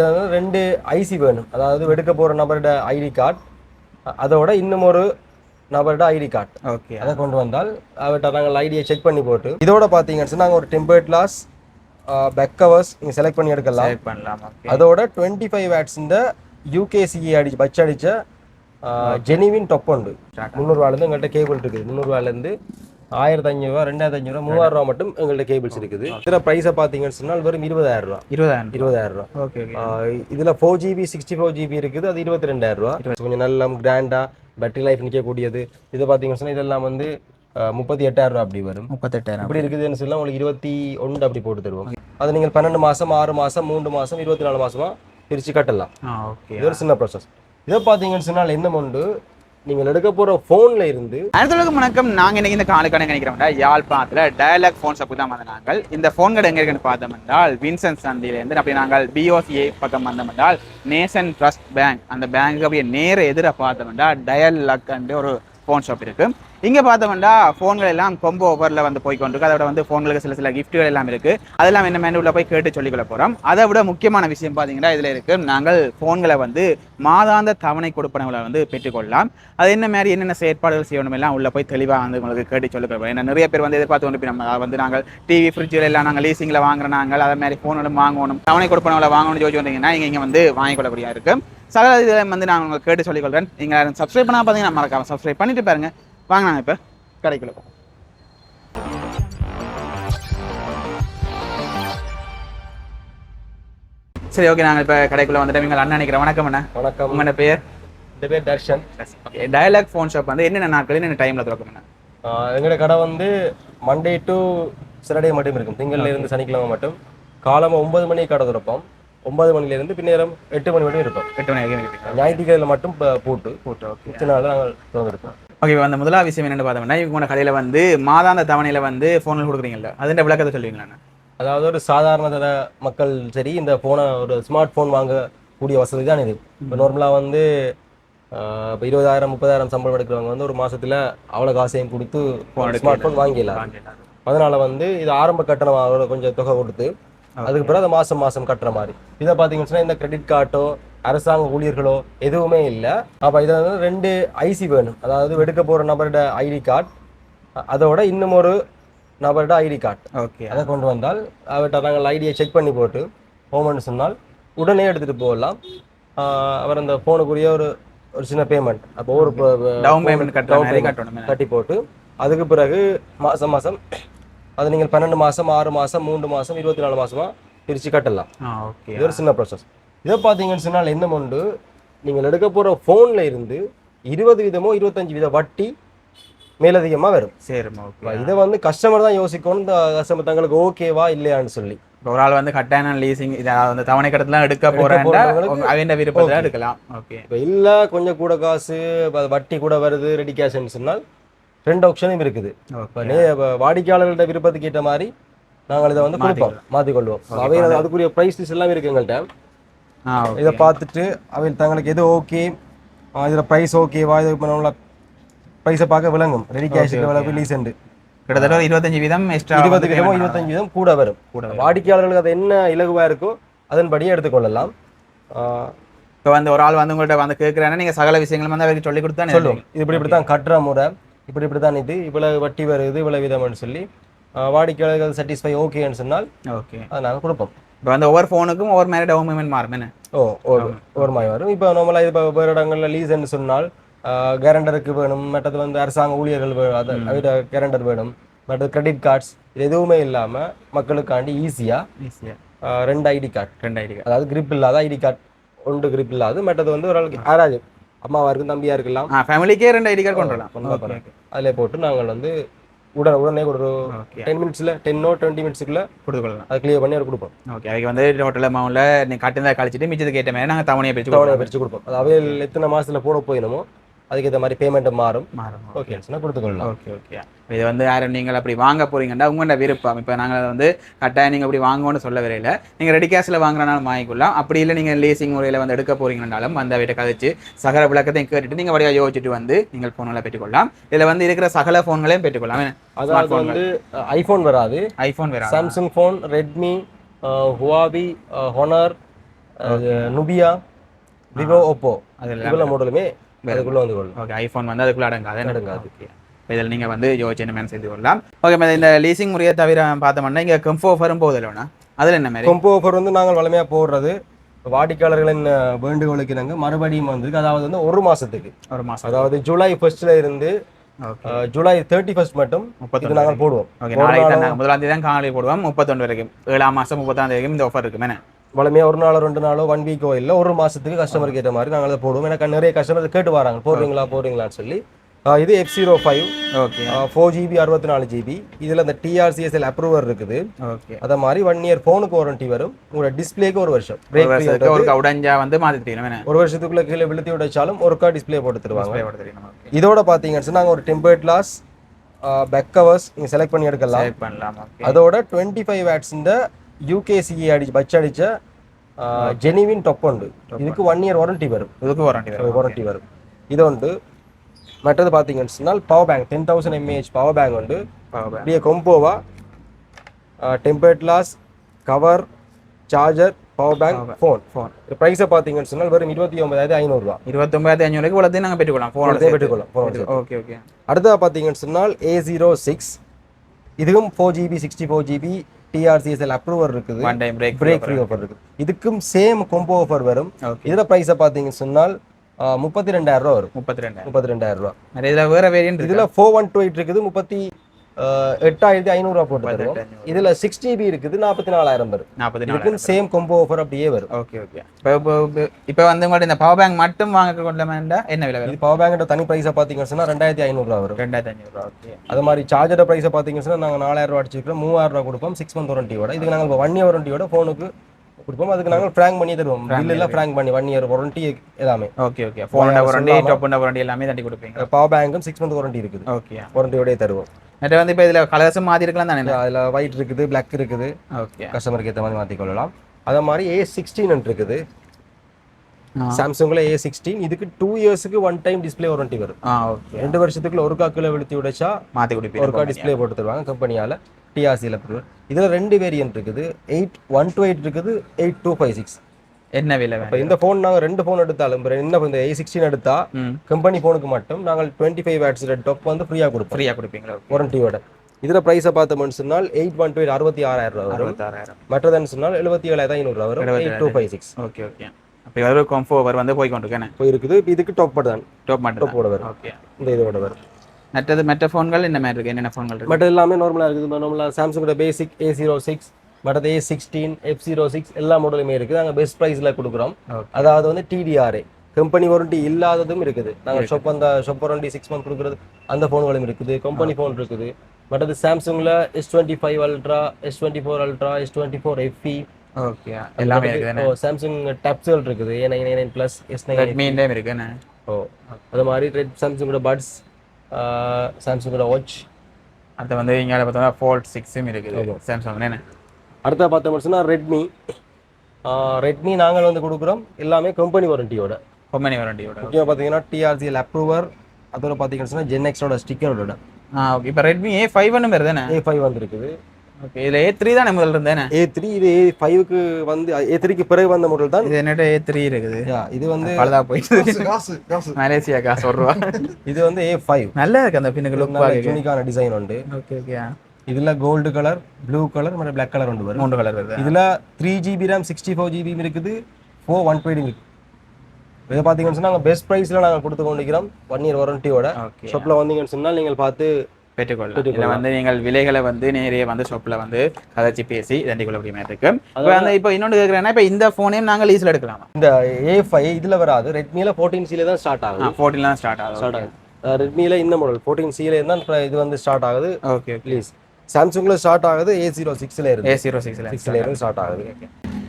இதில் ரெண்டு ஐசி வேணும். அதாவது எடுக்க போகிற நபரோட ஐடி கார்டு அதோட இன்னும் ஒரு நபரோட ஐடி கார்டு ஓகே. அதை கொண்டு வந்தால் அவர்கிட்ட நாங்கள் ஐடியை செக் பண்ணி போட்டு இதோட பார்த்தீங்கன்னு நாங்கள் ஒரு டெம்பர்ட் கிளாஸ் பேக் கவர்ஸ் நீங்கள் செலக்ட் பண்ணி எடுக்கலாம். பண்ணலாம் அதோட டுவெண்ட்டி ஃபைவ் வேட்ஸ் இந்த அடிச்சு பச்சு அடிச்ச ஜெனிவின் டொப் உண்டு. முந்நூறுவாலேருந்து எங்கள்கிட்ட கேபிள் இருக்குது. முந்நூறுவாலேருந்து ஆயிரத்தி அஞ்சூறுவா ரெண்டாயிரத்தி அஞ்சூறுவா மூவாயிரம் ரூபா மட்டும் எங்கள்கிட்ட கேபிள்ஸ் இருக்குது. இதில் ப்ரைஸை பார்த்தீங்கன்னு சொன்னால் வெறும் இருபதாயிரம் ரூபா இருபதாயிரம். இருபதாயிரம் ரூபா ஓகே. இதுல four GB sixty four GB இருக்குது. அது இருபத்தி ரெண்டாயிரம் ரூபா கொஞ்சம் நல்ல கிராண்டா பேட்டரி லைஃப் நிற்கக்கூடியது. இது பார்த்தீங்கன்னு சொன்னா இதெல்லாம் வந்து முப்பத்தி எட்டாயிரம் ரூபா அப்படி வரும். முப்பத்தெட்டாயிரம் இப்படி இருக்குதுன்னு சொல்லலாம் உங்களுக்கு இருபத்தி ஒன்று அப்படி போட்டு தருவோம். அது நீங்கள் பன்னெண்டு மாசம் ஆறு மாசம் மூன்று மாசம் இருபத்தி நாலு மாசமா பிரிச்சு கட்டலாம். இது ஒரு சின்ன ப்ராசஸ் இதை பார்த்தீங்கன்னு சொன்னால் என்ன உண்டு நீங்கள் எடுக்க போகிற ஃபோனில் இருந்து அடுத்தவர்களுக்கு வணக்கம் நாங்கள் இன்றைக்கி இந்த காலுக்கான நினைக்கிறோம். யாழ்ப்பாணத்தில் டயலாக் ஃபோன் அப்படி தான் வந்த நாங்கள் இந்த ஃபோன் கடை எங்கே இருக்குன்னு பார்த்தோம் என்றால் வின்சென்ட் சந்தியிலேருந்து அப்படி நாங்கள் பிஓசிஏ பக்கம் வந்தோம் என்றால் நேஷன் ட்ரஸ்ட் பேங்க் அந்த பேங்க்கு அப்படியே நேர எதிர பார்த்தோம் என்றால் டயல் லக் ஒரு ஃபோன் ஷாப் இருக்குது இங்கே பார்த்தோம்னா ஃபோன்கள் எல்லாம் கொம்போ ஓவரில் வந்து போய் கொண்டிருக்கு அதோட வந்து ஃபோன்களுக்கு சில சில கிஃப்ட்டுகள் எல்லாம் இருக்குது அதெல்லாம் என்ன மேலே உள்ள போய் கேட்டு சொல்லிக்கொள்ள போகிறோம் அதை விட முக்கியமான விஷயம் பார்த்தீங்கன்னா இதில் இருக்குது நாங்கள் ஃபோன்களை வந்து மாதாந்த தவணை கொடுப்பனங்களை வந்து பெற்றுக்கொள்ளலாம். அது என்ன மாதிரி என்னென்ன செயற்பாடுகள் செய்யணும் எல்லாம் உள்ள போய் தெளிவாக வந்து உங்களுக்கு கேட்டு சொல்லிக்கிறோம் ஏன்னா நிறைய பேர் வந்து எதிர்பார்த்து கொண்டு போய் நம்ம வந்து நாங்கள் டிவி ஃப்ரிட்ஜில் எல்லாம் நாங்கள் லீசிங்கில் வாங்குற நாங்கள் அதே மாதிரி ஃபோன்களும் வாங்கணும். தவணை கொடுப்பனங்களை வாங்கணும்னு சொல்லி வந்தீங்கன்னா இங்கே இங்கே வந்து வாங்கிக்கொள்ளக்கூடிய இருக்குது சகல இதை வந்து நான் உங்களுக்கு கேட்டு சொல்லிக்கொள்கிறேன் நீங்கள் சப்ஸ்கிரைப் பண்ணால் பார்த்தீங்கன்னா மறக்காம சப்ஸ்கிரைப் பண்ணிட்டு பாருங்க. வாங்க நாங்கள் இப்போ கடைக்குள்ள போவோம். சரி ஓகே நாங்கள் இப்போ கடைக்குள்ள வந்துட்டு நீங்கள் அண்ணன் நினைக்கிறேன். வணக்கம் அண்ணா. வணக்கம். உங்களோட பேர்? இந்த பேர் Darshan. Okay Dialog phone shop வந்து என்னென்ன நாட்கள் என்னென்ன டைமில் ஆஹ் எங்களோட கடை வந்து மண்டே டு சாட்டர்டே மட்டும் இருக்கும். திங்கள்ல இருந்து சனிக்கிழமை மட்டும். காலமா ஒன்பது மணிக்கு கடை திறப்போம். ஒன்பது மணில இருந்து பின்னேரம் எட்டு மணி வரையும் இருப்போம் எட்டு மணி வரைக்கும் ஞாயிற்றுக்கிழமை மட்டும் பூட்டு போட்டு ஓகே நாள் நாங்கள் திறந்துருப்போம் ஓகே இப்போ அந்த முதலாவது விஷயம் என்னென்னு பார்த்தோம்னா இவங்க கடையில் வந்து மாதாந்த தவணையில் வந்து ஃபோனில் கொடுக்குறீங்கல்ல அதுன்ற விளக்கத்தை சொல்லுவீங்களா அதாவது ஒரு சாதாரண தர மக்கள் சரி இந்த ஃபோனை ஒரு ஸ்மார்ட் ஃபோன் வாங்கக்கூடிய வசதி தான் இது. இப்போ நார்மலாக வந்து இப்போ இருபதாயிரம் முப்பதாயிரம் சம்பளம் எடுக்கிறவங்க வந்து ஒரு மாசத்துல அவ்வளோ காசையும் கொடுத்து ஸ்மார்ட் ஃபோன் வாங்கிடலாம். அதனால வந்து இது ஆரம்ப கட்டணம் கொஞ்சம் தொகை கொடுத்து அதுக்கு பிறகு மாசம் மாசம் கட்டுற மாதிரி. இதை பார்த்தீங்கன்னு இந்த கிரெடிட் கார்டோ அரசாங்க ஊழியர்களோ எதுவுமே இல்லை. அப்போ இதில் வந்து ரெண்டு ஐசி வேணும். அதாவது எடுக்க போகிற நபரோட ஐடி கார்டு அதோட இன்னும் ஒரு நபரோட ஐடி கார்டு ஓகே அதை கொண்டு வந்தால் அவர்கிட்ட நாங்கள் ஐடியை செக் பண்ணி போட்டு போமெண்ட் சொன்னால் உடனே எடுத்துகிட்டு போகலாம். அவர் அந்த ஃபோனுக்குரிய ஒரு ஒரு சின்ன பேமெண்ட் அப்போ ஒரு டவுன் பேமெண்ட் கட்டி போட்டு அதுக்கு பிறகு மாதம் மாதம் அது நீங்கள் பன்னெண்டு மாதம் ஆறு மாதம் மூன்று மாதம் இருபத்தி நாலு மாதமா பிரித்து கட்டலாம். ஓகே. இது ஒரு சின்ன ப்ராசஸ் இதை பார்த்தீங்கன்னு சொன்னால் என்ன உண்டு நீங்கள் எடுக்க போகிற ஃபோனில் இருந்து இருபது விதமோ இருபத்தஞ்சு வித வட்டி மேலதிகமாக வரும். சரிம்மா ஓகே. இதை வந்து கஸ்டமர் தான் யோசிக்கணும் இந்த கஸ்டமர் தங்களுக்கு ஓகேவா இல்லையான்னு சொல்லி. ஒரு ஆள் வந்து கட்டான லீசிங் இதை வந்து தவணை கடத்தலாம் எடுக்க போறவங்களுக்கு அவன் விருப்பத்தில் எடுக்கலாம். ஓகே. இப்போ இல்லை கொஞ்சம் கூட காசு வட்டி கூட வருது ரெடி கேஷ்ன்னு சொன்னால் ரெண்டு ஆப்ஷனும் இருக்குது. வாடிக்கையாளர்கள்ட்ட விருப்பத்துக்கு ஏற்ற மாதிரி நாங்கள் இதை வந்து கொடுப்போம் மாற்றிக்கொள்வோம் அவை அதுக்குரிய ப்ரைஸ் லிஸ்ட் எல்லாம் இருக்கு எங்கள்கிட்ட இதை பார்த்துட்டு அவை தங்களுக்கு எது ஓகே இதில் ப்ரைஸ் ஓகேவா இது பண்ண ப்ரைஸை பார்க்க விளங்கும். ரெடி கேஷுக்கு விளங்கும் ரீசெண்ட் கிட்டத்தட்ட ஒரு இருபத்தஞ்சு வீதம் எக்ஸ்ட்ரா இருபது விதமோ இருபத்தஞ்சு விதம் கூட வரும். வாடிக்கையாளர்களுக்கு அது என்ன இலகுவா இருக்கோ அதன்படி எடுத்துக்கொள்ளலாம் இப்போ வந்து ஒரு ஆள் வந்து உங்கள்கிட்ட வந்து கேட்குறேன்னா நீங்கள் சகல விஷயங்களும் வந்து அவருக்கு சொல்லி கொடுத்தா சொல்லுவோம். இது இப்படி இப்படி தான் கட்டுற முறை. இப்படி இப்படி தான் இது. இவ்வளவு வட்டி வருது இவ்வளவு விதம்னு சொல்லி வாடிக்கையாளர்கள் சாட்டிஸ்ஃபை ஓகேன்னு சொன்னால் ஓகே அதை நாங்கள் கொடுப்போம். இப்போ வந்து ஒவ்வொரு ஃபோனுக்கும் ஒவ்வொரு மாதிரி டவுன் பேமெண்ட் மாறும் என்ன? ஓ ஒரு மாதிரி வரும். இப்போ நார்மலாக இது வேறு இடங்களில் லீஸ்ன்னு சொன்னால் கேரண்டருக்கு வேணும் மற்றது வந்து அரசாங்க ஊழியர்கள் வேணும் அதை கேரண்டர் வேணும் மற்றது கிரெடிட் கார்ட்ஸ் இது எதுவுமே இல்லாமல் மக்களுக்காண்டி ஈஸியாக ஈஸியாக ரெண்டு ஐடி கார்டு ரெண்டு ஐடி அதாவது கிரிப் இல்லாத ஐடி கார்டு ஒன்று கிரிப் இல்லாத மற்றது வந்து ஒரு ஆளுக்கு யாராவது அம்மாவா இருக்கும் தம்பியா இருக்கலாம். ஃபேமிலிக்கே ரெண்டு ஐடி கார்டு கொண்டு வரலாம். அதில் போட்டு நாங்கள் வந்து உடனே உடனே ஒரு ஓகே டென் மினிட்ஸில் டென்னோ டுவெண்ட்டி மினிட்ஸுக்குள்ள கொடுத்துக்கொள்ளலாம். அதை கிளியர் பண்ணி அவர் கொடுப்போம். ஓகே அதுக்கு வந்து டோட்டல் அமௌண்ட்டில் நீ கட்டினதை கழிச்சிட்டு மிச்சத்துக்கு ஏற்ற மாதிரி நாங்கள் தவணையை பிரிச்சு தவணையை பிரித்து கொடுப்போம். அது அவையில் எத்தனை மாசத்துல போட போயினமோ அதுக்கேற்ற மாதிரி பேமெண்ட் மாறும் மாறும் ஓகே கொடுத்துக்கொள்ளலாம். ஓகே ஓகே இது வந்து யாரும் நீங்கள் அப்படி வாங்க போறீங்கன்னா உங்களோட விருப்பம். இப்போ நாங்கள் வந்து கட்டாயம் நீங்கள் அப்படி வாங்கணும்னு சொல்ல வரையில நீங்கள் ரெடி கேஷில் வாங்குறனாலும் வாங்கிக்கலாம் அப்படி இல்லை நீங்கள் லீசிங் முறையில் வந்து எடுக்க போறீங்கனாலும் அந்த வீட்டை கழிச்சு சகல விளக்கத்தையும் கேட்டுட்டு நீங்கள் வழியாக யோசிச்சுட்டு வந்து நீங்கள் ஃபோனில் பெற்றுக்கொள்ளலாம். இதில் வந்து இருக்கிற சகல ஃபோன்களையும் பெற்றுக்கொள்ளலாம். அதாவது வந்து ஐஃபோன் வராது. ஐஃபோன் வேற Samsung phone Redmi Huawei Honor Nubia Vivo Oppo அது இவ்வளோ மாடலுமே அதுக்குள்ள வந்து கொள்ளும் ஓகே ஐஃபோன் வந்து அதுக்குள்ள அடங்காது. அடங்காது. ஓகே இதில் நீங்கள் வந்து யோசிச்சு செய்து கொள்ளலாம். ஓகே இந்த லீசிங் முறையை தவிர பார்த்தோம்னா இங்கே கம்ஃபோ ஆஃபரும் போகுது இல்லைண்ணா? அதில் என்ன மாதிரி? கொம்போ ஆஃபர் வந்து நாங்கள் வளமையா போடுறது. வாடிக்கையாளர்களின் வேண்டுகோளுக்கு நாங்க மறுபடியும் வந்திருக்கு அதாவது வந்து ஒரு மாசத்துக்கு. ஒரு மாதம் அதாவது ஜூலை ஃபர்ஸ்ட்ல இருந்து ஜூலை தேர்ட்டி ஃபர்ஸ்ட் மட்டும் முப்பத்தொன்று இது நாங்கள் போடுவோம். ஓகே நாளைக்கு முதலாம் தேதி தான் காணொலி போடுவோம். முப்பத்தொன்று வரைக்கும். ஏழாம் மாதம் முப்பத்தாம் வரைக்கும் இந்த ஆஃபர் இருக்குமே வளமையா ஒரு நாளோ ரெண்டு நாளோ ஒன் வீக்கோ இல்ல ஒரு மாசத்துக்கு கஸ்டமருக்கு ஏற்ற மாதிரி நாங்கள் அதை போடுவோம். எனக்கு நிறைய கஸ்டமர் கேட்டு வராங்க. போடுறீங்களா போடுறீங்களான்னு சொல்லி. இது F zero five okay four GB அறுபத்தி நாலு ஜிபி இதுல இந்த டிஆர்சிஎஸ்எல் அப்ரூவர் இருக்குது. ஓகே அத மாதிரி ஒன் இயர் ஃபோனுக்கு வாரண்டி வரும். உங்களோட டிஸ்பிளேக்கு ஒரு வருஷம். பிரேக் உடஞ்சா வந்து ஒரு வருஷத்துக்குள்ள கீழே விழுத்தி உடைச்சாலும் ஒருக்கா டிஸ்ப்ளே போட்டு தருவாங்க. தெரியணும் ஓகே இதோட பாத்தீங்கன்னா நாங்க ஒரு டெம்பர்ட் கிளாஸ் பேக் கவர்ஸ் நீங்க செலக்ட் பண்ணி எடுக்கலாம். அதோட டுவெண்ட்டி ஃபைவ் வேட்ஸ் யூகேசிஏ அடிச்சு பட்ச் அடிச்ச ஜெனிவின் டொப் உண்டு. இதுக்கு ஒன் இயர் வாரண்டி வரும். இதுக்கு வாரண்டி வரும். வாரண்டி வரும். இது உண்டு மற்றது பார்த்தீங்கன்னு சொன்னால் power bank ten thousand mAh power bank உண்டு. அப்படியே கொம்போவா tempered glass cover charger power bank phone phone ப்ரைஸை பார்த்தீங்கன்னு சொன்னால் வெறும் இருபத்தி ஒன்பதாயிரத்தி ஐநூறுரூவா இருபத்தொன்பதாயிரத்தி ஐநூறுக்கு இவ்வளோத்தையும் நாங்கள் பெற்றுக்கொள்ளலாம். ஃபோனோட பெற்றுக்கொள்ளலாம். ஓகே ஓகே அடுத்ததாக பார்த்தீங்கன்னு சொன்னால் ஏ ஜீரோ சிக்ஸ் இதுவும் four GB sixty four GB TRCSL approver இருக்குது. One time break break free offer இருக்குது இதுக்கும் சேம் கொம்போ ஆஃபர் வரும். இதில் ப்ரைஸை பார்த்தீங்கன்னு சொன்னால் முப்பத்தி ரெண்டாயிரம் ரூபா வரும். முப்பத்தி ரெண்டு முப்பத்தி ரெண்டாயிரம் ரூபா. இதில் வேற வேரியன்ட் இதில் ஃபோர் ஒன் டூ எயிட் இருக்குது. முப்பத்தி எட்டாயிரத்தி ஐநூறுரூவா போட்டு இதில் சிக்ஸ் ஜிபி இருக்குது நாற்பத்தி நாலாயிரம் வரும். நாற்பத்தி நாலு சேம் கொம்போ ஆஃபர் அப்படியே வரும். ஓகே ஓகே இப்போ வந்து உங்கள்ட்ட இந்த பவர் பேங்க் மட்டும் வாங்க கொள்ளமேண்டா என்ன விலை இது பவர் பேங்கோட தனி ப்ரைஸை பார்த்தீங்கன்னு சொன்னால் ரெண்டாயிரத்தி ஐநூறுரூவா வரும். ரெண்டாயிரத்தி ஐநூறுரூவா ஓகே அது மாதிரி சார்ஜரோட ப்ரைஸை பார்த்தீங்கன்னு சொன்னால் நாங்கள் நாலாயிரம் ரூபா அடிச்சிருக்கோம் மூவாயிரம் ரூபா கொடுப்போம் சிக்ஸ் மந்த் வாரண்டியோட இதுக்கு நாங்கள் ஒன் இயர் வாரண்டியோட ஃபோனுக்கு கொடுப்போம். அதுக்கு நாங்கள் ஃப்ராங்க் பண்ணி தருவோம். பில் எல்லாம் ஃப்ராங்க் பண்ணி ஒன் இயர் வாரண்டி எல்லாமே. ஓகே ஓகே ஃபோனோட வாரண்டி டாப் வாரண்டி எல்லாமே. தண்டி கொடுப்பீங்க பவர் பேங்க்கும் சிக்ஸ் மந்த் வாரண்டி இருக்குது. ஓகே வாரண்டியோடய தருவோம். நேற்று வந்து இப்போ இதில் கலர்ஸும் மாற்றி இருக்கலாம் தானே? அதில் ஒயிட் இருக்குது பிளாக் இருக்குது. ஓகே கஸ்டமருக்கு ஏற்ற மாதிரி மாற்றிக் கொள்ளலாம். அதே மாதிரி ஏ சிக்ஸ்டீன் இருக்குது. ஆ. சாம்சங்கில் ஏ சிக்ஸ்டீன் இதுக்கு டூ இயர்ஸுக்கு ஒன் டைம் டிஸ்ப்ளே வாரண்டி வரும். ரெண்டு வருஷத்துக்குள்ள ஒரு காக்கில் விழுத்தி உடைச்சா மாற்றி கொடுப்பீங்க ஒருக்கா டிஸ்ப்ளே போட்டு தருவாங்க கம்பெனியால் டிஆர்சியில் இதில் ரெண்டு வேரியன்ட் இருக்குது. எயிட் ஒன் டூ எயிட் இருக்குது எயிட் டூ ஃபைவ் சிக்ஸ் என்ன விலை இப்போ இந்த ஃபோன் நாங்கள் ரெண்டு ஃபோன் எடுத்தாலும் என்ன இந்த ஏ சிக்ஸ்டீன் எடுத்தா ம். கம்பெனி ஃபோனுக்கு மட்டும் நாங்கள் டுவெண்ட்டி ஃபைவ் வேட்ஸ் டாப் வந்து ஃப்ரீயாக கொடுப்போம். ஃப்ரீயாக கொடுப்பீங்களா? வாரண்டியோட இதில் ப்ரைஸை பார்த்தோம்னு சொன்னால் எயிட் ஒன் டூ அறுபத்தி ஆறாயிரம் ரூபா வரும். மற்றதுன்னு சொன்னால் எழுபத்தி ஏழாயிரத்தி ஐநூறுரூவா வரும். Eight two five six okay okay அப்போ comfort over வந்து போய் கொண்டிருக்கேன் இப்போ இருக்குது இப்போ இதுக்கு டாப் தான் டாப் மட்டும் டாப்போட வரும். ஓகே இந்த இதோட வரும். மற்றது மற்ற ஃபோன்கள் என்ன மாதிரி இருக்கு? என்னென்ன ஃபோன்கள் பட் எல்லாமே நார்மலாக இருக்குது. நார்மலாக சாம்சங்கோட பேசிக் ஏ ஜீரோ சிக்ஸ் மற்றது A sixteen F zero six எல்லா மாடலுமே இருக்குது. நாங்கள் பெஸ்ட் ப்ரைஸில் கொடுக்குறோம். அதாவது வந்து டிடிஆர்ஏ கம்பெனி வாரண்டி இல்லாததும் இருக்குது. நாங்கள் ஷொப் அந்த ஷொப் வாரண்டி சிக்ஸ் மந்த் கொடுக்குறது அந்த ஃபோன்களும் இருக்குது. கம்பெனி ஃபோன் இருக்குது. மற்றது சாம்சங்கில் S twenty five ultra S twenty four ultra S twenty four FE okay எல்லாமே இருக்குது. சாம்சங் டப்ஸ்கள் இருக்குது A nine nine plus S nine ரெட்மின்லேயும் இருக்கு என்ன ஓ அது மாதிரி ரெட் சாம்சங்கோட பட்ஸ் சாம்சங்கோட வாட்ச் அடுத்து வந்து இங்கே பார்த்தோம்னா ஃபோல்ட் சிக்ஸும் இருக்குது. சாம்சங் என்ன அடுத்த பார்த்தோம்னு சொன்னால் ரெட்மி ரெட்மி நாங்கள் வந்து கொடுக்குறோம். எல்லாமே கம்பெனி வாரண்டியோட கம்பெனி வாரண்டியோட முக்கியமாக பார்த்தீங்கன்னா டிஆர்சிஎல் அப்ரூவர் அதோட பார்த்தீங்கன்னு சொன்னால் ஜென்எக்ஸோட ஸ்டிக்கரோட இப்போ ரெட்மி ஏ ஃபைவ் ஒன்று பேர் தானே? ஏ ஃபைவ் வந்திருக்குது. ஓகே இதில் ஏ த்ரீ தானே முதல்ல இருந்தேனே? ஏ த்ரீ இது ஏ ஃபைவ்க்கு வந்து ஏ த்ரீக்கு பிறகு வந்த மாடல் தான். இது என்னட்ட ஏ த்ரீ இருக்குது. இது வந்து பழுதா போயிட்டு காசு காசு மலேசியா காசு ஒரு இது வந்து ஏ ஃபைவ் நல்லா இருக்கு அந்த பின்னுக்கு லுக் யூனிக்கான டிசைன் உண்டு. ஓகே ஓகே இதுல கோல்டு கலர் ப்ளூ கலர் மற்றும் பிளாக் கலர் உண்டு வரும். மூன்று கலர் வருது. இதுல three GB RAM sixty four GB இருக்குது. ஃபோர் ஒன் டுவெண்ட்டி இருக்கு. இதை பார்த்தீங்கன்னு சொன்னா நாங்கள் பெஸ்ட் ப்ரைஸில் நாங்கள் கொடுத்து கொண்டிருக்கிறோம். ஒன் இயர் வாரண்டியோட ஷாப்பில் வந்தீங்கன்னு சொன்னால் நீங்கள் பார்த்து பெற்றுக்கொள்ளலாம். இதில் வந்து நீங்கள் விலைகளை வந்து நேரே வந்து ஷாப்பில் வந்து கதைச்சி பேசி தண்டி கொள்ள முடியுமா இருக்கு. இப்போ அந்த இப்போ இன்னொன்று கேட்குறேன்னா இப்போ இந்த ஃபோனையும் நாங்கள் லீஸில் எடுக்கலாமா? இந்த ஏ ஃபைவ் இதில் வராது. ரெட்மியில் ஃபோர்டீன் சியில தான் ஸ்டார்ட் ஆகுது. ஃபோர்டீன்லாம் ஸ்டார்ட் ஆகும் ஸ்டார்ட் ஆகுது. ரெட்மியில் இந்த மாடல் ஃபோர்டீன் சியில தான் இது வந்து ஸ்டார்ட் ஆகுது. ஓகே ப்ளீஸ் சாம்சங்கில் ஸ்டார்ட் ஆகுது ஏ ஜீரோ சிக்ஸில் இருந்து. ஏ ஜீரோ சிக்ஸில் சிக்ஸில் இருந்து ஸ்டார்ட் ஆகுது.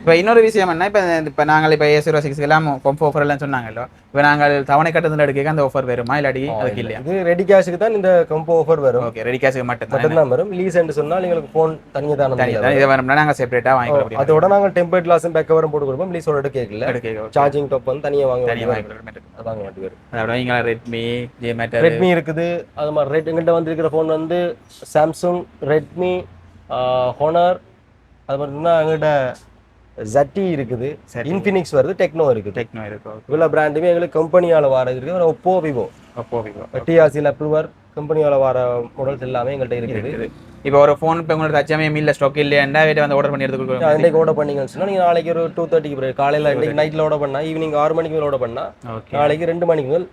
இப்போ இன்னொரு விஷயம் என்ன? இப்போ இப்போ நாங்கள் இப்போ ஏ ஜீரோ சிக்ஸ் எல்லாம் கொம்போ ஆஃபர் எல்லாம் சொன்னாங்கல்ல? இப்போ நாங்கள் தவணை கட்டத்தில் எடுக்க அந்த ஆஃபர் வருமா? இல்லாட்டி அதுக்கு இல்லையா? இது ரெடி கேஷுக்கு தான் இந்த கம்போ ஆஃபர் வரும். ஓகே ரெடி கேஷுக்கு மட்டும்தான் மட்டும்தான் வரும். லீஸ் என்று சொன்னால் எங்களுக்கு ஃபோன் தனியாக தான் தனி தான் இதை வேணும்னா நாங்கள் செப்பரேட்டாக வாங்கிக்க முடியும். அதோட நாங்கள் டெம்பர்ட் கிளாஸும் பேக் கவரும் போட்டு கொடுப்போம். லீஸோட எடுக்க கேட்கல எடுக்க சார்ஜிங் டாப் வந்து தனியாக வாங்க தனியாக முடியும் அதாங்க வேண்டி வரும். அதோட இங்கே ரெட்மி ஜே மேட்டர் ரெட்மி இருக்குது. அது மாதிரி ரெட் எங்கிட்ட வந்திருக்கிற ஃபோன் வந்து சாம்சங் ரெட்மி ஹொனர் அது மாதிரி எங்கிட்ட ஜட்டி இருக்குது. இன்ஃபினிக்ஸ் வருது டெக்னோ இருக்குது. டெக்னோ இருக்கு இவ்வளோ பிராண்டுமே எங்களுக்கு கம்பெனியால் வர இருக்குது. ஒப்போ விவோ அப்போ விவோ டிஆர்சியில் அப்ரூவர் கம்பெனியால் வர மாடல்ஸ் எல்லாமே எங்கள்கிட்ட இருக்குது. இருக்குது. இப்போ ஒரு ஃபோன் இப்போ உங்களுக்கு தச்சமே இல்லை ஸ்டாக் இல்லையாண்டா வீட்டை வந்து ஆர்டர் பண்ணி எடுத்து கொடுக்குறோம் இன்றைக்கு ஆர்டர் பண்ணீங்கன்னு சொன்னால் நீங்கள் நாளைக்கு ஒரு டூ தேர்ட்டிக்கு காலையில் இன்றைக்கு நைட்டில் ஆர்டர் பண்ணால் ஈவினிங் ஆறு மணிக்கு மேலே ஆர்டர் பண்ணால் நாளைக்கு ரெண்டு மணிக்கு மேல்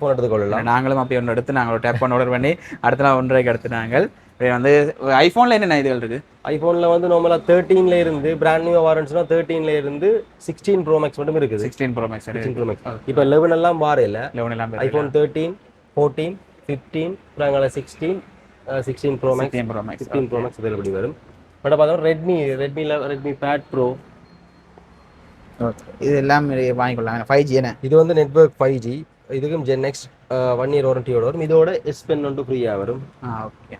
ஃபோன் எடுத்துக்கொள்ளலாம் நாங்களும் அப்படி ஒன்று எடுத்து நாங்கள் டேப் பண்ண ஆர்டர் பண்ணி அடுத்த நாள் ஒன்றரைக்கு எடுத்து நாங்கள் வந்து ஐஃபோனில் என்னென்ன இதுகள் இருக்கு? ஐஃபோனில் வந்து நார்மலாக தேர்ட்டீனில் இருந்து பிராண்ட் நியூ வாரண்ட்ஸ்னா தேர்ட்டீனில் இருந்து சிக்ஸ்டீன் ப்ரோ மேக்ஸ் மட்டும் இருக்குது. Sixteen Pro Max sixteen Pro Max இப்போ லெவன் எல்லாம் இல்லை லெவன் எல்லாம் ஐஃபோன் தேர்ட்டீன் ஃபோர்டீன் ஃபிஃப்டீன் அப்புறம் sixteen sixteen Pro Max Pro Max sixteen Pro Max இதில் எப்படி வரும். பட் பார்த்தோம் ரெட்மி ரெட்மியில் ரெட்மி பேட் ப்ரோ இது எல்லாம் வாங்கிக்கொள்ளலாம் ஃபைவ் ஜி இது வந்து நெட்வொர்க் ஃபைவ் ஜி இதுக்கும் ஜென் நெக்ஸ்ட் ஒன் இயர் வாரண்டியோட வரும். இதோட எஸ் பென் ஒன்று ஃப்ரீயாக வரும். ஆ ஓகே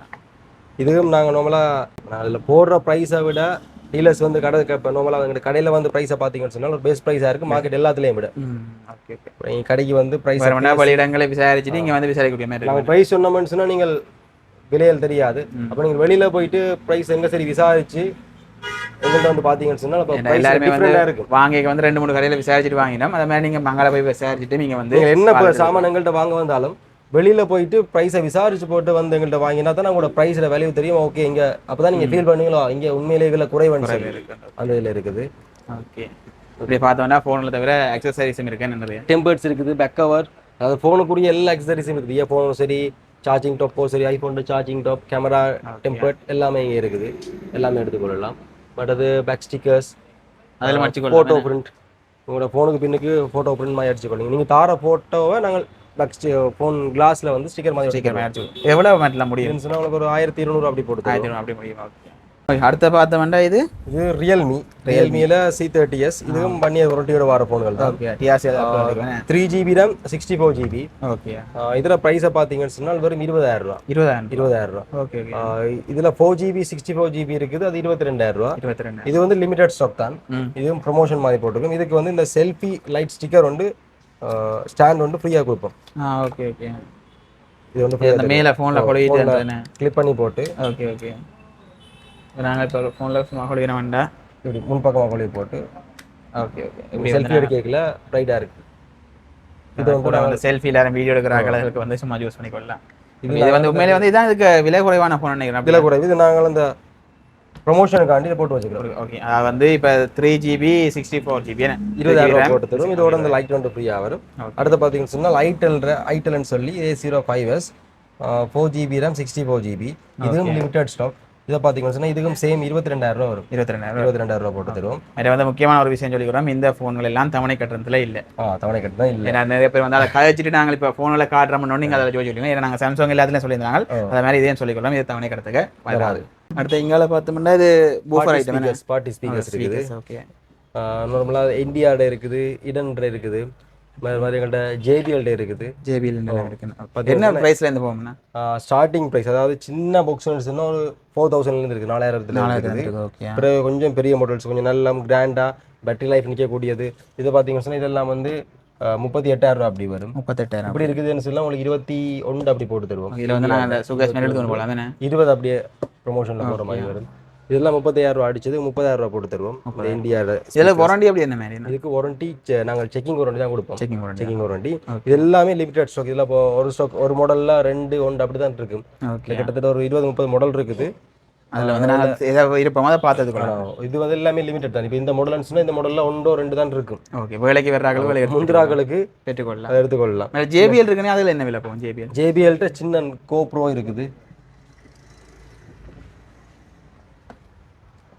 இதுவும் நாங்கள் நார்மலாக அதில் போடுற ப்ரைஸை விட டீலர்ஸ் வந்து கடை இப்போ நார்மலாக எங்கள் கடையில் வந்து ப்ரைஸை பார்த்தீங்கன்னு சொன்னால் ஒரு பெஸ்ட் ப்ரைஸாக இருக்குது மார்க்கெட் எல்லாத்துலேயும் விட. ஓகே ஓகே நீங்கள் கடைக்கு வந்து ப்ரைஸ் வேணா வெளியிடங்களை விசாரிச்சுட்டு இங்கே வந்து விசாரிக்கக்கூடிய மாதிரி நாங்கள் ப்ரைஸ் சொன்னோம்னு சொன்னால் நீங்கள் விலையில் தெரியாது. அப்போ நீங்கள் வெளியில் போயிட்டு ப்ரைஸ் எங்கே சரி விசாரிச்சு எங்கள்கிட்ட வந்து பார்த்தீங்கன்னு சொன்னால் எல்லாருமே வந்து வாங்கிக்க வந்து ரெண்டு மூணு கடையில் விசாரிச்சுட்டு வாங்கினோம். அதை மாதிரி நீங்கள் மங்கள போய் விசாரிச்சுட்டு நீங்கள் வந்து என்ன சாமான் எங்கள்கிட்ட வாங்க வந்தாலும் வெளியில் போயிட்டு ப்ரைஸை விசாரிச்சு போட்டு வந்து எங்கள்கிட்ட வாங்கினா தான் உங்களோட ப்ரைஸில் வேல்யூ தெரியும்? ஓகே இங்கே அப்போ தான் நீங்கள் ஃபீல் பண்ணுவீங்களோ? இங்கே உண்மையிலே இதில் குறைவன்னு சொல்லி அந்த இதில் இருக்குது. ஓகே இப்படி பார்த்தோம்னா ஃபோனில் தவிர அக்சசரிஸும் இருக்குன்னு நிறைய டெம்பர்ஸ் இருக்குது பேக் கவர் அதாவது ஃபோனுக்குரிய எல்லா அக்சசரிஸும் இருக்குது. ஃபோனும் சரி சார்ஜிங் டாப்போ சரி iPhone charging top camera tempered எல்லாமே இங்கே இருக்குது. எல்லாமே எடுத்துக்கொள்ளலாம். பட் அது பேக் ஸ்டிக்கர்ஸ் அதில் ஃபோட்டோ பிரிண்ட் உங்களோட ஃபோனுக்கு பின்னுக்கு ஃபோட்டோ பிரிண்ட் மாதிரி அடிச்சுக்கொள்ளுங்க. நீங்கள் தார ஃபோட்டோவை நாங்கள் பேக் ஃபோன் கிளாஸில் வந்து ஸ்டிக்கர் மாதிரி சீக்கிரம் அடிச்சு எவ்வளோ மாட்டலாம் முடியும்? உங்களுக்கு ஒரு ஆயிரத்தி இருநூறு அப்படி போட்டு. ஆயிரத்தி அப்படி முடியும். அடுத்த பார்த்தோம்னா இது? இது ரியல்மி ரியல்மியில் சி தேர்ட்டி எஸ் இதுவும் ஒன் இயர் வாரண்டியோட வர ஃபோன்கள் தான். TRC three GB RAM sixty four GB okay இதில் ப்ரைஸை பார்த்தீங்கன்னு சொன்னால் வெறும் இருபதாயிரம் ரூபா. இருபதாயிரம் இருபதாயிரம் ரூபா. ஓகே இதுல four GB sixty four GB இருக்குது. அது இருபத்தி ரெண்டாயிரம் ரூபா. இருபத்தி ரெண்டு இது வந்து லிமிடெட் ஸ்டாக் தான். இதுவும் ப்ரொமோஷன் மாதிரி போட்டிருக்கும். இதுக்கு வந்து இந்த செல்ஃபி லைட் ஸ்டிக்கர் வந்து ஸ்டாண்ட் வந்து ஃப்ரீயாக கொடுப்போம். ஆ ஓகே ஓகே இது வந்து இந்த மேலே ஃபோனில் கொழுவிட்டு கிளிக் பண்ணி போட்டு. ஓகே ஓகே நாங்கள் இப்போ ஃபோனில் சும்மா கொழுவின வேண்டாம் இப்படி முன்பக்கமாக கொழி போட்டு. ஓகே ஓகே இப்படி செல்ஃபி எடுக்கல ப்ரைட்டாக இருக்கு. இது கூட வந்து செல்ஃபி எல்லாரும் வீடியோ எடுக்கிற ஆட்களுக்கு வந்து சும்மா யூஸ் பண்ணிக்கொள்ளலாம். இது வந்து உண்மையிலே வந்து இதான் இதுக்கு விலை குறைவான ஃபோன் நினைக்கிறேன். இதில் கூட இது நாங்கள் இந்த ப்ரொமோஷனுக்காண்டி இதை போட்டு வச்சுக்கிறோம். ஓகே வந்து இப்போ three GB sixty four GB இருபதாயிரம் ரூபா போட்டு தரும் இதோட இந்த லைட் வந்து ஃப்ரீயாக வரும். அடுத்து பார்த்தீங்கன்னு சொன்னால் ஐட்டல்ன்ற ஐட்டல்னு சொல்லி A zero five S four GB RAM sixty four GB இதுவும் லிமிடெட் ஸ்டாக் இதை பார்த்தீங்கன்னு சொன்னால் இதுக்கும் சேம் இருபத்தி ரெண்டாயிரம் ரூபா வரும். இருபத்தி ரெண்டாயிரம் இருபத்தி ரெண்டாயிரம் ரூபா போட்டு தருவோம் அது வந்து முக்கியமான ஒரு விஷயம் சொல்லிக்கிறோம். இந்த ஃபோன்கள் எல்லாம் தவணை கட்டணத்துல இல்லை. ஆ தவணை கட்டு தான் இல்லை. ஏன்னா நிறைய பேர் வந்து அதை கழிச்சிட்டு நாங்கள் இப்போ ஃபோனில் காட்டுறோம்னு நீங்கள் அதை சொல்லி சொல்லுங்க ஏன்னா நாங்கள் சாம்சங் எல்லாத்துலையும் சொல்லியிருந்தாங்க. அது மாதிரி இதையும் சொல்லிக்கொள்ளலாம் இது தவணை கடத்துக்க வராது. அடுத்து இங்கால பார்த்தோம்னா இது பூஃபர் ஐட்டம் பார்ட்டி ஸ்பீக்கர்ஸ் இருக்குது. ஓகே நார்மலாக இந்தியாட இருக்குது இடன்ற இருக்குது. மாதிரி எங்கள்கிட்ட ஜேபிஎல்ட இருக்குது. ஜேபிஎல் இருக்கு என்ன ப்ரைஸில் இருந்து போகும்னா? ஸ்டார்டிங் ப்ரைஸ் அதாவது சின்ன புக்ஸ் ஒரு ஃபோர் தௌசண்ட்லேருந்து இருக்குது. நாலாயிரத்துல இருக்குது ஓகே அப்புறம் கொஞ்சம் பெரிய மாடல்ஸ் கொஞ்சம் நல்ல கிராண்டாக பேட்டரி லைஃப் நிற்கக்கூடியது இது பார்த்தீங்கன்னு இதெல்லாம் வந்து முப்பத்தி எட்டாயிரம் ரூபா அப்படி வரும். முப்பத்தெட்டாயிரம் இப்படி இருக்குதுன்னு சொல்லலாம் உங்களுக்கு இருபத்தி ஒன்று அப்படி போட்டு தருவோம். இதில் வந்து நாங்கள் எடுத்து போகலாம் இருபது அப்படியே ப்ரொமோஷனில் போகிற மாதிரி வரும். இதெல்லாம் முப்பத்தாயிரம் ரூபா அடிச்சது முப்பதாயிரம் ரூபா போட்டு தருவோம். இந்த இந்தியாவில் இதில் வாரண்டி அப்படி என்ன மாதிரி? இதுக்கு வாரண்டி நாங்கள் செக்கிங் வாரண்டி தான் கொடுப்போம். செக்கிங் வாரண்டி செக்கிங் வாரண்டி இது எல்லாமே லிமிடெட் ஸ்டாக் இதில் இப்போ ஒரு ஸ்டாக் ஒரு மாடலில் ரெண்டு ஒன்று அப்படி தான் இருக்கு கிட்டத்தட்ட ஒரு இருபது முப்பது மாடல் இருக்குது. அதில் வந்து நாங்கள் எதை இருப்போமோ அதை பார்த்தது கூட. இது வந்து எல்லாமே லிமிடெட் தான். இப்போ இந்த மாடல்னு சொன்னால் இந்த மாடலில் ஒன்றோ ரெண்டு தான் இருக்கும். ஓகே வேலைக்கு வர்றாங்க வேலை முந்திராக்களுக்கு பெற்றுக்கொள்ளலாம். அதை எடுத்துக்கொள்ளலாம். ஜேபிஎல் இருக்குன்னு அதில் என்ன விலை போகும் ஜேபிஎல் ஜேபிஎல்கிட்ட சின்ன கோ ப்ரோ இருக்குது.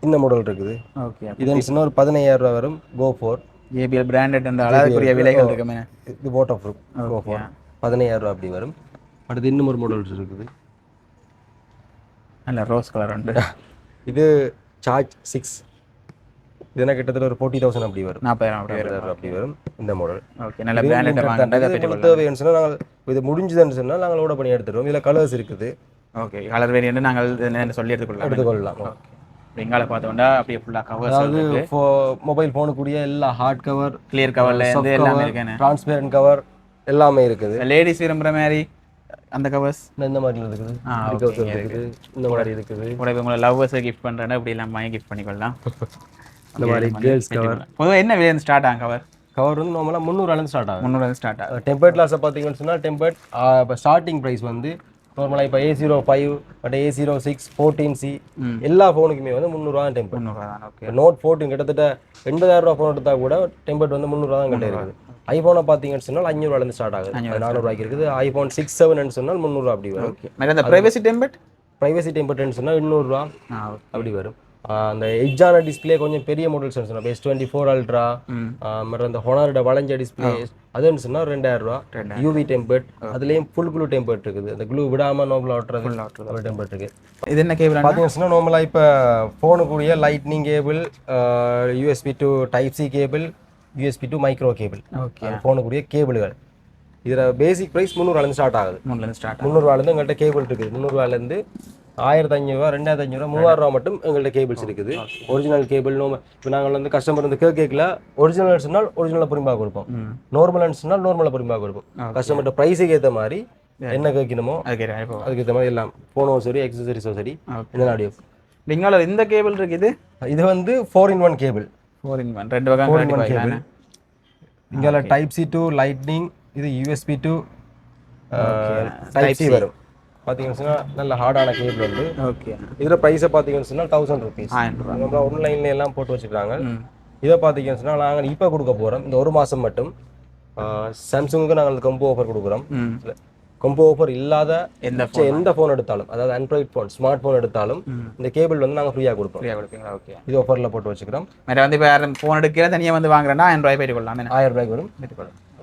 இந்த மாடல் இருக்குது. ஓகே இது சின்ன ஒரு பதினையாயிரம் ரூபா வரும் கோ ஃபோர் ஜேபிஎல் பிராண்டட் என்ற அளவுக்குரிய விலைகள் இருக்குமே. இது கோ ஃபோர் பதினையாயிரம் ரூபா அப்படி வரும். அடுத்து இன்னும் ஒரு மாடல்ஸ் இருக்குது. நல்ல ரோஸ் கலர் உண்டு இது சார்ஜ் சிக்ஸ் இதுனா கிட்டத்தட்ட ஒரு ஃபோர்ட்டி தௌசண்ட் அப்படி வரும் நாற்பதாயிரம் அப்படி வரும் அப்படி வரும் இந்த மாடல் ஓகே நல்ல பிராண்டட் தேவைன்னு சொன்னால் நாங்கள் இது முடிஞ்சுதுன்னு சொன்னால் நாங்கள் ஓட பண்ணி எடுத்துருவோம் இதில் கலர்ஸ் இருக்குது ஓகே கலர் வேரியன்ட் நாங்கள் சொல்லி எடுத்துக்கொள்ளலாம் எடுத்துக்கொள்ளலாம் பெங்கால பார்த்தோம்னா அப்படியே ஃபுல்லாக கவர்ஸ் அதாவது மொபைல் ஃபோனுக்குரிய எல்லா ஹார்ட் கவர் கிளியர் கவர்ல இருந்து எல்லாமே இருக்கேன் டிரான்ஸ்பேரண்ட் கவர் எல்லாமே இருக்குது லேடிஸ் விரும்புகிற மாதிரி அந்த கவர்ஸ் இந்த மாதிரி இருக்குது. இந்த மாதிரி இருக்குது. இப்போ உங்களை லவ்வர்ஸை கிஃப்ட் பண்ணுறேன்னா இப்படி எல்லாம் வாங்கி கிஃப்ட் பண்ணிக்கொள்ளலாம். இந்த மாதிரி கேர்ள்ஸ் கவர் பொதுவாக என்ன விலை ஸ்டார்ட் ஆகும் கவர் கவர் வந்து நார்மலாக முந்நூறுலேருந்து ஸ்டார்ட் ஆகும். முந்நூறு ஸ்டார்ட் ஆகும். டெம்பர்ட் கிளாஸை பார்த்தீங்கன்னு சொன்னால் டெம்பர்ட் இப்போ ஸ்டார்டிங் ப்ரைஸ் வந்து நார்மலாக இப்போ A zero five but A zero six fourteen C எல்லா ஃபோனுக்குமே வந்து முந்நூறுவா தான் முந்நூறுவா தான் ஓகே நோட் ஃபோர்டீன் கிட்டத்தட்ட எண்பதாயிரம் ரூபா ஃபோன் எடுத்தால் கூட டெம்பர்ட் வந்து முந்நூறுவா தான் கிட்ட இருக்குது. ஐஃபோனை பார்த்தீங்கன்னு சொன்னால் அஞ்சூறுவாலேருந்து ஸ்டார்ட் ஆகுது. நானூறுவாய்க்கு இருக்குது ஐஃபோன் சிக்ஸ் செவன் சொன்னால் முந்நூறுவா அப்படி வரும். ஓகே அந்த ப்ரைவசி டெம்பெட் ப்ரைவசி டெம்பர்ட்னு சொன்னால் எண்ணூறுரூவா அப்படி வரும். அந்த எட்ஜான டிஸ்பிளே கொஞ்சம் பெரிய மாடல்ஸ் சொன்னால் எஸ் டுவெண்ட்டி ஃபோர் அல்ட்ரா மற்ற அந்த ஹொனாரோட வளைஞ்ச டிஸ்பிளே அதுன்னு சொன்னால் ரெண்டாயிரம் ரூபா. யூவி டெம்பர்ட் அதுலேயும் ஃபுல் க்ளூ டெம்பர்ட் இருக்குது. அந்த க்ளூ விடாமல் நோபல் ஓட்டுறது அப்படி டெம்பர்ட் இருக்குது இது என்ன கேபிள் பார்த்தீங்கன்னா நார்மலாக இப்போ ஃபோனுக்குரிய lightning cable USB to type C cable USB to micro cable okay ஃபோனுக்குரிய கேபிள்கள். இதில் பேசிக் ப்ரைஸ் முந்நூறுவாலேருந்து ஸ்டார்ட் ஆகுது. மூணுலேருந்து ஸ்டார்ட் முந்நூறுவாலேருந்து எங்கள்கிட்ட கேபிள் இருக்குது. முந்நூறுவாலேருந்து ஆயிரத்தி ஐநூறுரூவா ரெண்டாயிரத்தி ஐநூறுரூவா மூவாயிரம் ரூபா மட்டும் எங்கள்கிட்ட கேபிள்ஸ் இருக்குது ஒரிஜினல் கேபிள் நோ இப்போ நாங்கள் வந்து கஸ்டமர் வந்து கேக் கேட்கல ஒரிஜினல் சொன்னால் ஒரிஜினலாக பொறுமையாக கொடுப்போம். ம். நார்மல்னு சொன்னால் நார்மலாக பொறுமையாக கொடுப்போம். கஸ்டமர்கிட்ட ப்ரைஸுக்கு ஏற்ற மாதிரி என்ன கேட்கணுமோ அதுக்கு ஏற்ற மாதிரி எல்லாம். ஃபோனோ சரி எக்ஸசரிஸோ சரி. இந்த ஆடியோ இந்த கேபிள் இருக்குது இது? வந்து ஃபோர் இன் ஒன் கேபிள் ரெண்டு வகை ஃபோர் கழட்டி இன் ஒன் பார்க்கலாம் கேபிள் இங்கே டைப் சி டு லைட்னிங் இது யூஎஸ்பி டு டைப் சி வரும். பார்த்தீங்கன்னு சொன்னால் நல்ல ஹார்டான கேபிள் வந்து ஓகே இதில் ப்ரைஸை பார்த்தீங்கன்னு சொன்னால் தௌசண்ட் ருபீஸ் நம்ம ஆன்லைன்ல எல்லாம் போட்டு வச்சுருக்காங்க ம். இதை பார்த்தீங்கன்னு சொன்னால் நாங்கள் இப்போ கொடுக்க போகிறோம் இந்த ஒரு மாதம் மட்டும் சாம்சங்குக்கு நாங்கள் கொம்போ ஆஃபர் கொடுக்குறோம். கொம்போ ஆஃபர் இல்லாத எந்த எந்த ஃபோன் எடுத்தாலும் அதாவது ஆண்ட்ராய்ட் ஃபோன் ஸ்மார்ட் ஃபோன் எடுத்தாலும் இந்த கேபிள் வந்து நாங்கள் ஃப்ரீயாக கொடுப்போம். ஃப்ரீயாக கொடுப்பீங்களா? ஓகே இது ஆஃபரில் போட்டு வச்சுக்கிறோம். வேறு வந்து இப்போ யாரும் ஃபோன் எடுக்கிற தனியாக வந்து வாங்குறேன்னா ஆயிரம் ரூபாய் போயிட்டு கொள்ளலாம் ஆயிரம் ரூபாய்க்கு வரும்.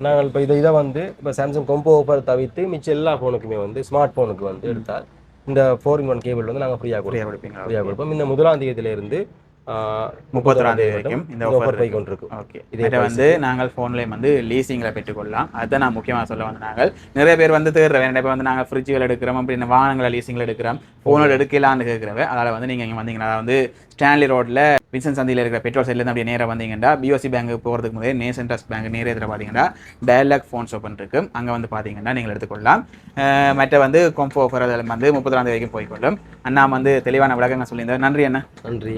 நாங்கள் இப்போ இதை இதை வந்து இப்போ சாம்சங் கொம்போ ஆஃபர் தவிர்த்து மிச்ச எல்லா ஃபோனுக்குமே வந்து ஸ்மார்ட் ஃபோனுக்கு வந்து எடுத்தால் இந்த ஃபோர் இன் ஒன் கேபிள் வந்து நாங்கள் ஃப்ரீயாக கொடுப்போம். ஃப்ரீயாக கொடுப்போம். இந்த முதலாம் தேதியிலிருந்து முப்பத்தொராம் தேதி வரைக்கும் இந்த ஆஃபர் போய் கொண்டிருக்கும் ஓகே. இதை வந்து நாங்கள் ஃபோன்லேயும் வந்து லீசிங்கில் பெற்றுக்கொள்ளலாம். அதுதான் நான் முக்கியமாக சொல்ல வந்து நாங்கள் நிறைய பேர் வந்து தேடுறேன் நிறைய பேர் வந்து நாங்கள் ஃப்ரிட்ஜுகள் எடுக்கிறோம் அப்படின்னு வாகனங்களை லீசிங்கில் எடுக்கிறோம். ஃபோனில் எடுக்கலான்னு கேட்குறவ அதனால் வந்து நீங்கள் இங்கே வந்தீங்கன்னா வந்து ஸ்டான்லி ரோட்டில் வின்சன் சந்தியில் இருக்கிற பெட்ரோல் சைட்லேருந்து அப்படியே நேராக வந்தீங்கன்னா பிஓசி பேங்க் போகிறதுக்கு முதலே நேசன் ட்ரஸ்ட் பேங்க் நேரே இதில் பார்த்தீங்கன்னா டயலாக் ஃபோன் ஷோப்பன் இருக்கு. அங்கே வந்து பார்த்தீங்கன்னா நீங்கள் எடுத்துக்கொள்ளலாம். மற்ற வந்து கொம்போ ஆஃபர் அதில் வந்து முப்பதாம் தேதி வரைக்கும் போய்க்கொள்ளும் அண்ணா வந்து தெளிவான விளக்கங்கள் சொல்லியிருந்தார். நன்றி அண்ணா. நன்றி.